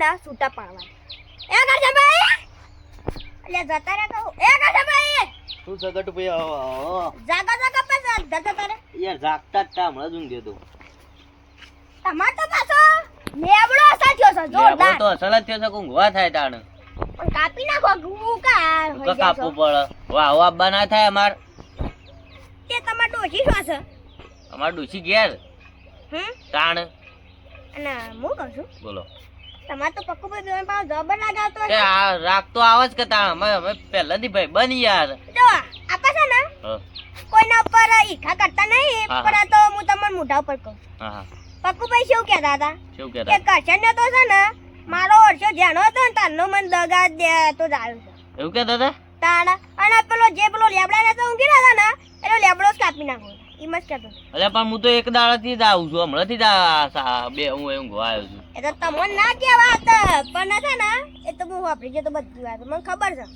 ને છૂટા પાડવા એ કરશેભાઈ એટલે જતા રે કહું એ કરશેભાઈ શું સગટ ભાઈ? આવો, આવો. જાગા જાગા પર જતા તારે. યાર જાગતા જ તા હમણાં જ ઊંઘ્યો તો. તમાર તો પાછો લેબડો સાચો છે જોરદાર. તો અસલ જ થયો છે ઊંઘવા થાય તાણ. પણ કાપી નાખો હું કા કાપવું પડે. વાહ વાહ ના થાય અમાર. તે તમાર ડોશી શું છે અમાર ડૂસી ઘેર. હમ? તાણ. અને હું કહું છું? બોલો. તમાર તો પક્કુભાઈ બેવાન પાછો જબર લગાવતો એ આ રાખતો આવે જ કે તાણ. અમે અમે પહેલાથી ભાઈ બની યાર. જો આપા છે ને કોઈના ઉપર ઈખા કરતા નહીં હા. તો હું તમને મોઢા ઉપર કહું. હા હા. પક્કુભાઈ શું કહેતા હતા? શું કે કહેતા કરશન તો છે ને મારો વર્ષો જેનો હતો ને તારનો મન દગા દે તો જ આવ્યો છે એવું કહેતા હતા? તાણ અને પેલો જે પેલો લેબડા ને તો ઊંઘી રહ્યા હતા ને એનો લેબડો કાપી નાખો ઈ જ કહેતો અરે પણ હું તો એક દાડાથી જ આવું છું. હમણાંથી જ બે હું એમ આવ્યો છું. એ તો તમને ના કહેવા હતા પણ છે ને એ તો હું વાપરી ગયો તો બધી વાત. મને ખબર છે.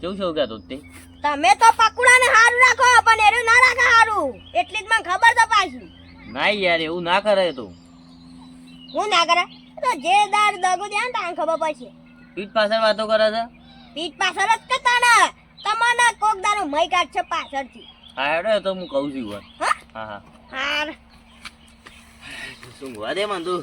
કેવું છે કહેતો તે? તમે તો પકુડા ને સારું રાખો પણ એરું ના રાખે સારું એટલી જ મને ખબર છે પાછી. ના યાર એવું ના કરે તો. હું ના કરે? તો જે દાર દગો દે ને તાને ખબર પડશે. પીઠ પાછળ વાતો કરે છે? પીઠ પાછળ જ કરતા ને. તમને કોક દારૂ મય કાઢ છે પાછળથી. હા હેડો તો હું કહું છું યાર હા? હા હા. હાર. શું ઊંઘવા દે મને તું?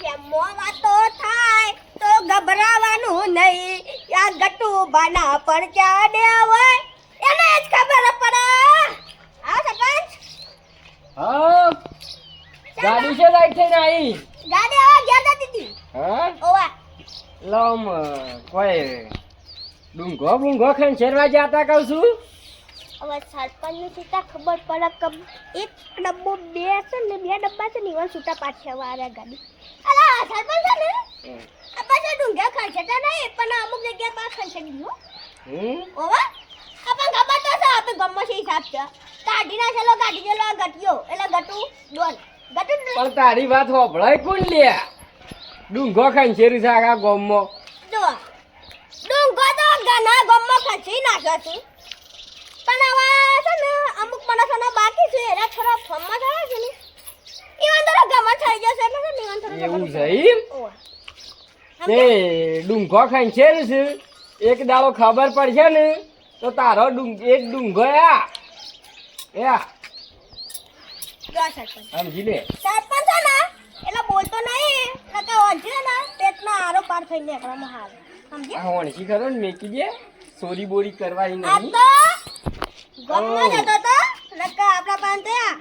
કેમો વાતો થાય તો ગભરાવાનું નહીં. આ ગટુ બાના પણ ડે હોય? એને જ ખબર પડે. હા સરપંચ? હા? ગાડી છે લાઈટ થઈને આવી ગાડી હવે ગયા જતી હતી હા? ઓવા. લમ કોઈ ડુંગો બુંગો ખાઈને શેરવા જતા કહું છું? હવે સરપંચ ને સીતા ખબર પડે કે એક ડબ્બો બે છે ને બે ડબ્બા છે ને એવા છૂટા પાછા વાળા ગાડી. અરે સરપંચ છે ને? આ પાછા ડુંગા ખંચેટા નહીં પણ અમુક જગ્યા પર ખંચેડી ગયું હમ? ઓવા? આપણ ખબર તો છે આપણે ગમ્મો છે હિસાબ છે. કાઢી ના ચલો કાઢી ચલો ગટિયો એટલે ગટુ ડોલ. ગટુ પણ તારી વાત હોભળાય કોણ લે ડુંગો ખાઈને શેરી છે આખા ગમો જો ડુંગો ઘણા ગમમાં ખંચી નાખ્યો છે પણ હવે છે ને અમુક માણસોના બાકી છે એના થોડા ફોર્મમાં થયા છે ને. ઈવન તો ગમત થઈ જશે એટલે ને ઈવન થોડું એવું છે એમ? તે ડુંગો ખાઈને છે. એક દાડો ખબર પડશે ને તો તારો ડુંગ એક ડુંગો આ. એ સમજી લે. સરપંચ ને એટલે બોલતો નહીં એટલે કે ને પેટનો આરો પાર થઈ નીકળવામાં હાલ આ વણસી ખરો ને મેકી દે. ચોરી બોરી કરવાની આ નહીં ગમમાં જતો તો નકા આપણા પાસે આ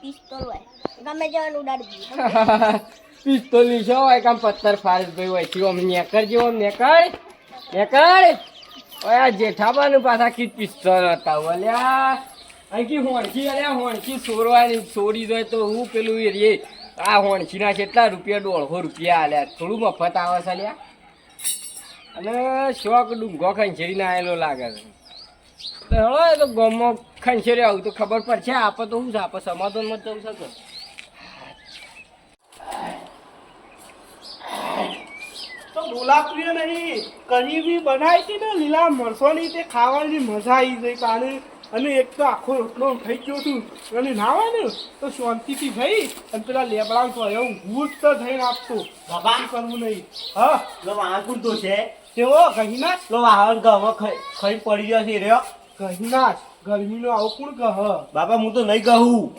પિસ્તોલ હોય. ગમે જવાનું ઉડાડી દીધું પિસ્તોલની શું હોય કામ પથ્થર ફારેસ ભાઈ હોય. થી આમ નેકર જેવો નેકર. નેકર. ઓય આ જેઠાબાનું પાછા કી પિસ્તોલ હતા. ઓલ્યા. અહીંથી હોણકી અલ્યા હોણકી સોરવાની સોરી જાય તો હું પેલું એ આ હોણકીના કેટલા રૂપિયા દોઢસો રૂપિયા આલ્યા થોડું મફત આવે છે લ્યા અને શોખ ડુંગો ખંચેરીને આવેલો લાગે છે. તો હેળો એ તો ગમો ખંચેરી આવું તો ખબર પડશે આપે તો શું છે? આપે સમાધાનમાં જવું છે તો બોલાપ્રિય નહીં કઢી બી બનાવી હતી ને લીલા મરસોની તે ખાવાની મજા આવી ગઈ કાલે. અને એક તો આખો રોટલો થઈ ગયો છું. અને ના હોય ને તો શાંતિથી થઈ અને પેલા લેબડા તો એવું ગુટ તો થઈને આપતો. બાબા. કરવું નહીં? હા? લો તો છે. તેઓ કહીના લો વાહન ગહ ખાઈ પડી ગયો છે રહ્યો કહીના ગરમીનો આવો કોણ કહ બાબા હું તો નહીં કહું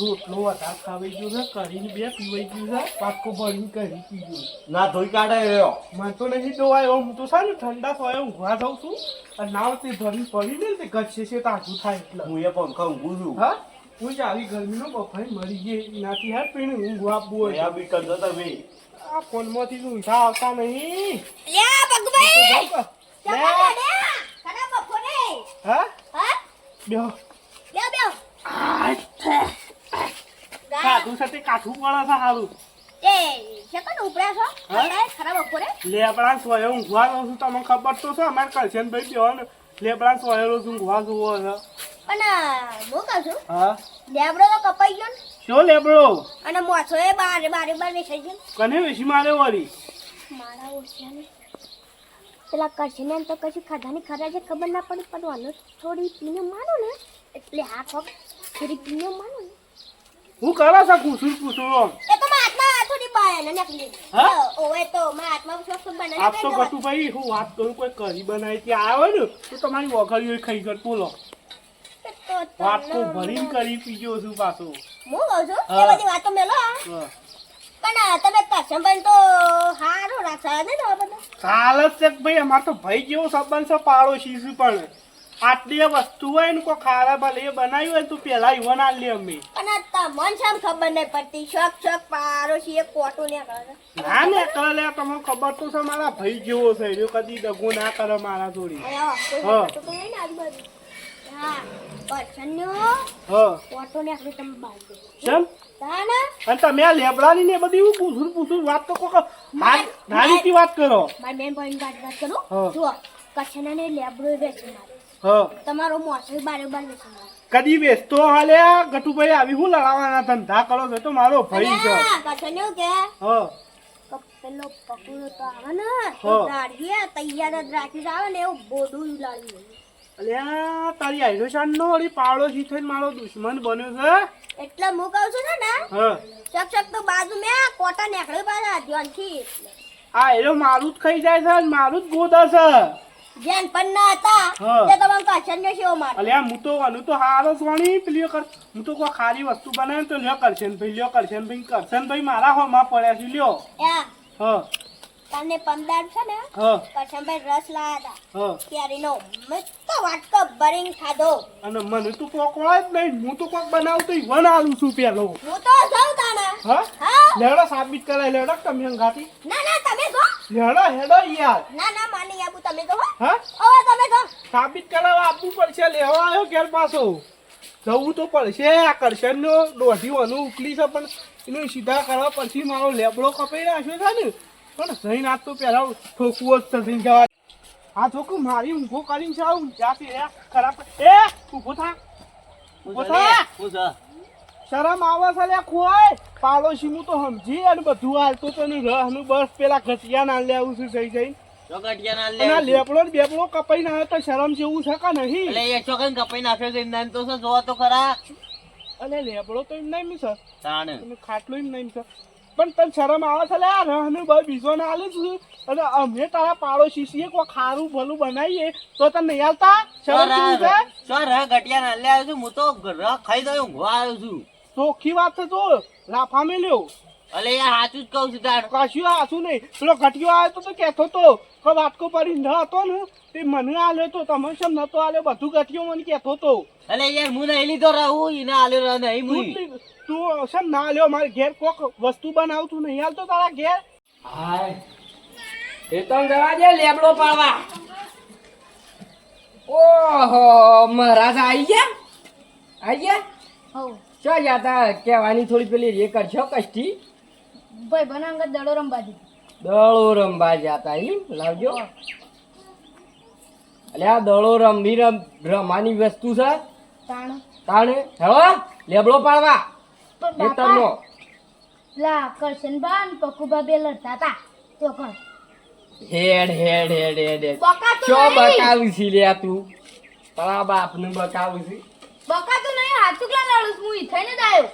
રોટલો વધારે ખાવી ગયો છે કરીને બે પીવાઈ ગયું છે પાકો ભરીને કરી પીજો ના ધોઈ કાઢે રહ્યો. મને તો નહીં જોવાય હું તો સારું ઠંડા સોય ઊંઘવા જાઉં છું. અને નાવ તે ભરી પડી ને તે ગચ્છે છે તાજું થાય એટલે. હું એ પંખા ઊંઘું છું. હા? હું જ આવી ગરમીનો બફાઈ મરી ગઈ. એનાથી હાર પીને ઊંઘ આપવું હોય આ બી કરજો તમે. આ ફોનમાંથી જ ઊંઘા આવતા નહીં. લે પગભાઈ જાઉં લે. કના બપોરે હા? હા? બેહો લ્યા બેવ કાઠું સાથે કાઠું પડે છે સારું એ છે કોણ છો? હા? ખરા ખરા બપોરે લેબડા સોય છું. તમને ખબર તો છે અમારે કરશન ભાઈ બેહો ને. લેબડા સોયેલો છું ઊંઘવા જોવો છે. પણ હું કહું છું? હા. લેબડો તો કપાઈ ગયો ને. શું લેબડો? અને મોછો એ બારે બારે બાર વેચાઈ ગયો કને વેચી મારે વાળી? મારા ઓછાને પેલા કરશે ને એમ તો કશું ખાધાની ખરા છે ખબર ના પડી પણ થોડી પીને માનો ને. એટલે હા કોક થોડી પીને માનો ને. હું કરો છો કુસુર કુસુર એ તો મારા હાથમાં થોડી બાય ને નકલી હા? ઓએ તો મારા હાથમાં શોખ બનાવી આપ તો કટુભાઈ હું વાત કરું કોઈ કરી બનાવી ત્યાં આવ્યો ને તો તમારી વઘડીઓ ખાઈ ગયો બોલો. વાત તો ભરીને કરી પીજો છું પાછો. હું કહું છું એ બધી વાતો મેલો. પણ તમે કરશનભાઈ તો હારો રાખશો ને તો બધું. ચાલ જ છે ભાઈ અમાર તો ભાઈ જેવો સંબંધ છે પાડોશી છે પણ. આટલી વસ્તુ હોય ને કોઈ ખારા ભલે એ બનાવ્યું હોય તું પેલા ઈવન આ લે અમે. આ તમને શેમ ખબર નહીં પડતી? શોખ શોખ પાડોશી એ કોટો ને કરે ના ને કરે લે તમને ખબર તો છે મારા ભાઈ જેવો છે. એ કદી દગો ના કરે મારા જોડી. હા. ને બધી પૂછું પૂછું વાત તો કોક નાની વાત કરો મારી બેન ભાઈ વાત વાત કરું કચ્છના ને લેબડો વેચી તમારો મોસમ બારે બાર વેચી કદી વેચતો હાલે ગટુભાઈ આવી હું લડાવવાના ધંધા કરો છો તો મારો ભાઈ છે કચ્છનું કે હા પેલો પકડો તો આવે ને હા. દાડિયા તૈયાર જ રાખી આવે ને એવું બોડું લાવી અલ્યા તારી આઈરોશાન નો વળી પાડોશી થઈને મારો દુશ્મન બન્યો છે? એટલે હું કહું છું ને ના હા. શક તો બાજુ મે કોટા નીકળ્યું પાછા ધ્યાનથી. આ એરો મારું જ ખાઈ જાય છે મારું જ ગોદા છે. જેન ના હતા હા. તે તમને કચ્છન ને શેવો મારે અલ્યા હું તો અનુ તો હારો સોણી પેલી કર હું તો કોઈ ખાલી વસ્તુ બનાવે તો લ્યો કરશે ને ભાઈ લ્યો કરશે ને ભાઈ કરશે ને ભાઈ મારા હોમાં પડ્યા છે લ્યો. હા. તને પંદર છે ને હા. કચ્છનભાઈ રસ લાયા હતા. ત્યારે નો મસ્ત વાટકો ભરીને ખાધો. અને મને તો પકોડા જ નહીં. હું તો કોક બનાવતો વન આલું છું પેલો. હું તો જાઉં તાના. હા? લેડો સાબિત કરાય લેડો તમે અંગાથી? ના ના તમે ગો લેડો હેડો યાર. ના ના માની આબુ તમે ગો હા? હવે તમે ગો સાબિત કરાવવા આપવું પડશે લેવા આવ્યો ઘેર પાછો. જવું તો પડશે આ કરશનનો દોઢી વાનું ઉકલી છે પણ એનું સીધા કરવા પછી મારો લેબડો કપાઈ રાખ્યો છે ને. પણ જઈને આજ તો પેલા ઠોકવું જ થશે જવા. આ છોકરું મારી ઊંઘો કરીને છે ઊંઝાથી એ ખરાબ. એ ઊભો થા. ઊભો થા. શરમ આવે છે લે ખોય. પાડોશી હું તો સમજી અને બધું હાલતો તો ને રહનું બસ પેલા ઘટિયા ના લે આવું છું જઈ જઈ લેપડો ના લે લેબડો ને કપાઈ ના તો શરમ જેવું છે કે નહીં? એટલે એ ચોકન કપાઈ નાખ્યો છે એમ તો જોવા તો ખરા. અને લેપડો તો એમ નહીં સર ખાટલો એમ નહીં સર પણ તને શરમ આવે છે? લે આ રહનું ભાઈ બીજો ના આલે છું. અને અમે તારા પાડોશી છીએ કોઈ ખારું ભલું બનાવીએ તો તને નહીં આવતા શરમ કેવું છે? શું રહ ગટિયા ના લે આવ્યો છું. હું તો રહ ખાઈ દઉં ઊંઘવા આવ્યો છું. ચોખ્ખી વાત છે તો લાફા મેલ્યો અલે યાર સાચું જ કહું છું તાર. કશું હાસું નહીં. પેલો ઘટિયો આવ્યો તો તો કહેતો તો કે વાટકો પડી ન હતો ને તે મને આલે તો તમે શેમ નતો આલ્યો બધું ગઠિયો મને કહેતો તો. અલે યાર હું નહીં લીધો રહું એને આલ્યો રહ નહીં તું શેમ ના આલ્યો? મારે ઘેર કોક વસ્તુ બનાવતું નહીં. હાલતો તારા ઘેર. હાય. એ તો જવા દે લેબડો પાડવા. ઓહો મહારાજ આઈ ગયા? આઈ ગયા? હો ચો જાતા કહેવાની થોડી પેલી રે કરશો કષ્ટી? ભાઈ બનાંગત દડો રંબાજી દળો રમવા જતા એમ લાવજો. એટલે આ દળો રમવી રમ રમવાની વસ્તુ છે. તાણે. હેલો લેબડો પાડવા. ખેતરનો. લા કરશનબા ને પકુબા બે લડતા હતા. તો કર. હેડ હેડ હેડ હેડ હેડ. ચો બકાવું છી લે તું? તારા બાપનું બકાવું છી. બકા તો નહીં હાથુકલા લડું હું જ આવ્યો.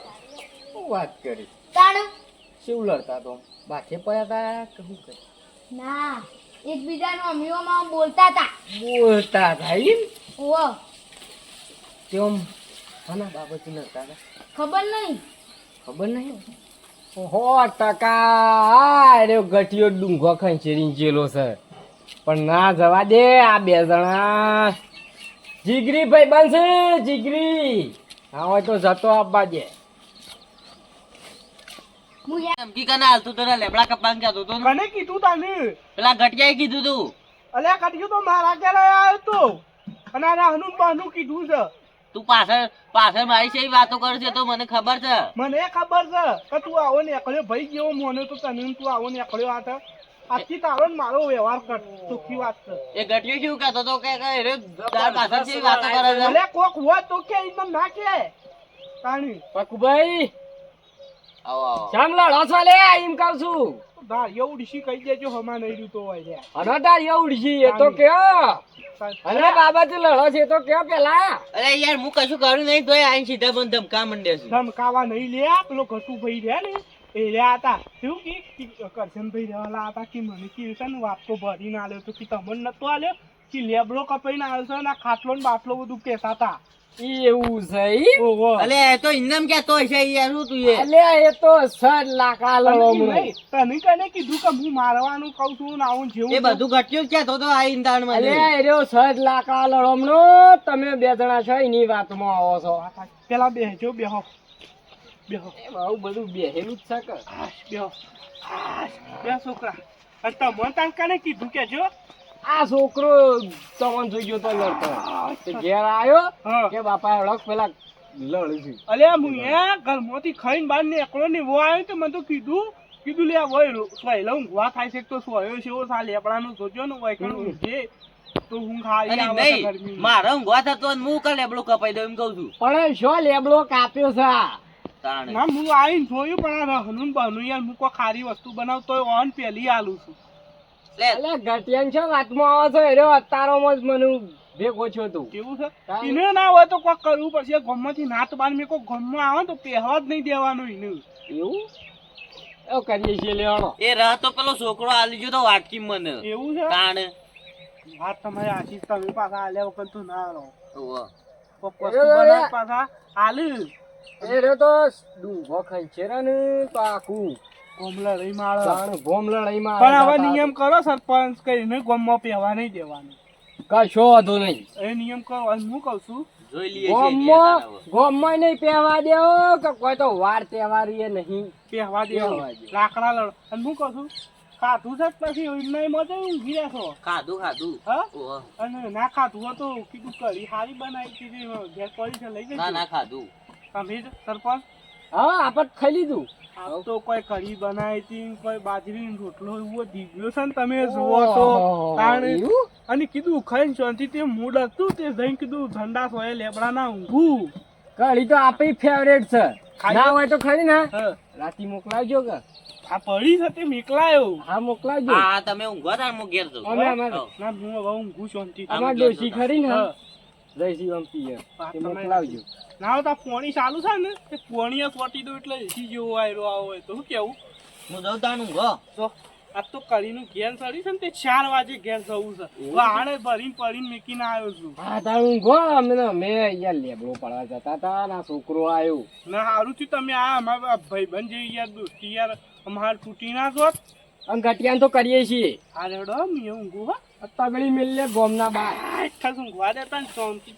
વાત કરી? તાણ? શું લડતા તો? બાકે પડ્યા હતા કે શું કરે? ના એકબીજાનો અમીઓમાં બોલતા હતા બોલતા હતા એમ? ઓ તેમ આના બાબતે નતા ખબર નહીં? ખબર નહીં? હો ટકા અરે ગઠિયો ડુંગો ખંચેરી જેલો છે. પણ ના જવા દે આ બે જણા. જીગરી ભાઈ બનશે જીગરી. હા હોય તો જતો આપવા દે. ધમકી કને હાલતું તો લેબડા કપાન કહેતો તો ને. કીધું તને? પેલા ગટિયાએ કીધું તું. અલ્યા કટિયો તો મારા ઘેર આવ્યો તો અને આ રાહનું બહાનું કીધું છે. તું પાછળ પાછળ મારી છે વાતો કરે છે તો મને ખબર છે. મને ખબર છે કે તું આવો ને એકલ્યો ભાઈ જેવો મોને તો તને તું આવો ને એકલ્યો આ આજથી તારો ને મારો વ્યવહાર કર સુખી વાત છે. એ ગટિયો શું કહેતો તો કે અરે તાર પાછળ છે વાતો કરે છે? અલ્યા કોક હોય તો કે એમ ના કે. તાણી. પકુભાઈ આવો આવો. શામ લડો છો લે એમ કહું છું. ધારિયો એવડીશી કહી દેજો હમા નહીં રહ્યું તો હોય રે અને તાર એવું એ તો કયો. અને તું લડો છે તો કયો પેલા. અરે યાર હું કશું કર્યું નહીં તોય આઈને સીધા મને ધમકા મંડે છે. ધમકાવા નહીં લે પેલો ઘટુ ભાઈ રહ્યા ને એ રહ્યા હતા. શું કે કરશન ભાઈ રહેલા હતા કે મને કીર્તન વાપકો ને ભરીને આલ્યો તો કે તમને નતો આલ્યો કે લેબડો કપાઈને આવ્યો છે ને આ ખાટલો ને બાટલો બધું કહેતા હતા એવું છે અલે એ તો ઇનામ ક્યાં તો છે યાર શું તું એ? અલ્યા એ તો સર લાકા લડો તને કને કીધું કે હું મારવાનું કહું છું ને આવું જેવું એ બધું ઘટ્યું કે તો તો આ ઇંધાણમાં અલ્યા એ રહ્યો સર લાકા લડો તમે બે જણા છો એની વાતમાં આવો છો. પેલા બેહજો બેહો. બેહો. બહુ બધું બેહેલું જ છે કે. બેહો. બે છોકરા. તમે કને કીધું કે જો આ છોકરો તમન જોઈ ગયો તો લડતો ઘેર આવ્યો કે બાપા હળક પેલા લડું અલે હું એ ઘરમાંથી ખાઈને બહાર નીકળો ને વો આવ્યો તો મને તો કીધું કીધું લે હોય સોય લઉં ઊંઘવા થાય છે તો સોયો છે? ઓ સા લેપડાનો જોજો ને વય કણ જે તો હું ખાઈ આવે નહીં મારો ઊંઘવા થતો મુ હું કાલે લેબડો કપાઈ દઉં એમ કહું છું. પણ શું લેબડો કાપ્યો છે? ના હું આવીને જોયું પણ આ રહનું ને યાર. હું કોઈ ખારી વસ્તુ બનાવતો હોય ઓન પેલી આલું છું. લે. ઘટિયાન છો વાતમાં આવો છો? એરો અતારોમાં જ મને ભેગો છો તું. કેવું છે? કાંઈ. ના હોય તો કોક કરવું પડશે. ગમમાંથી નાત બાર મેં કોઈ ગમમાં આવે તો પહેવા જ નહીં દેવાનું એને. એવું? એવું કરીએ છીએ લેવાનો. એ રહ તો પેલો છોકરો આલી ગયો તો વાટકી મને. એવું છે? તાણે. વાત તમારી આશીષ તમે પાછા આલ્યા વગર તો ના રહો. ઓહો. કોક પાછા આલી. એ તો ડૂંગો છે ને તો માળો પણ હવે નિયમ કરો સરપંચ કરીને ગમમાં પહેવા નહીં દેવાનું. કશો વાંધો નહીં. એ નિયમ કરો. હું કહું છું જોઈ લઈએ ગોમમાં ગોમમાં નહીં પહેવા દેવો કે કોઈ તો વાર તહેવાર નહીં. પહેવા પહેવા લાકડા લડો. અને હું કહું છું ખાધું છે પછી એમને મજા ઊંઘી રહેશો? ખાધું ખાધું. હા? અને ના ખાધું હોય તો કીધું કરી સારી બનાવી કીધી ઘેર પડી છે લઈ ના ના ખાધું. તમે સરપંચ? હા આપણે ખાઈ લીધું. આ તો કોઈ કઢી બનાવી હતી કોઈ બાજરીનો રોટલો એવો દીવ્યો છે ને તમે જુઓ તો? અને કીધું ખાઈને શાંતિ તે મૂડ હતું તે જઈને કીધું ઠંડા સોય લેબડા ના ઊંઘું. કઢી તો આપણી ફેવરેટ છે. ના. હોય તો ખરી ને રાતી મોકલાવજો કે. આ પડી છે તે મોકલાયો. હા મોકલાવજો. હા હા, તમે ઊંઘો તાર હું ઘેર જઉં. ના હું હવે ઊંઘું શાંતિ અમાર ડોશી ખરી ને. હા. જયસી પિયર હા, તે મોકલાવજો ના તો પોણી ચાલુ છે ને તે પોણીએ સોટી દો એટલે એસી જેવો આયરો આવો હોય તો. શું કેવું? હું જઉં તાનું ગો તો આ તો કરીનું ઘેર ચડી છે ને તે ચાર વાગે ઘેર જવું છે. વાહણે ભરીને પડીને મેકીને આવ્યો છું. હા તારું ગો અમે મેં અહીંયા લેબડો પડવા જતા હતા ના છોકરો આવ્યો ના સારું થયું તમે આ અમારા ભાઈબંધ જેવી યાર દોસ્તી યાર અમાર તૂટી ના જોત અને ઘટિયાન તો કરીએ છીએ. આ રેડો મેં ઊંઘું હા. તગડી મિલ લે ગોમના બાર. ઠસું ઊંઘવા દેતા ને શાંતિ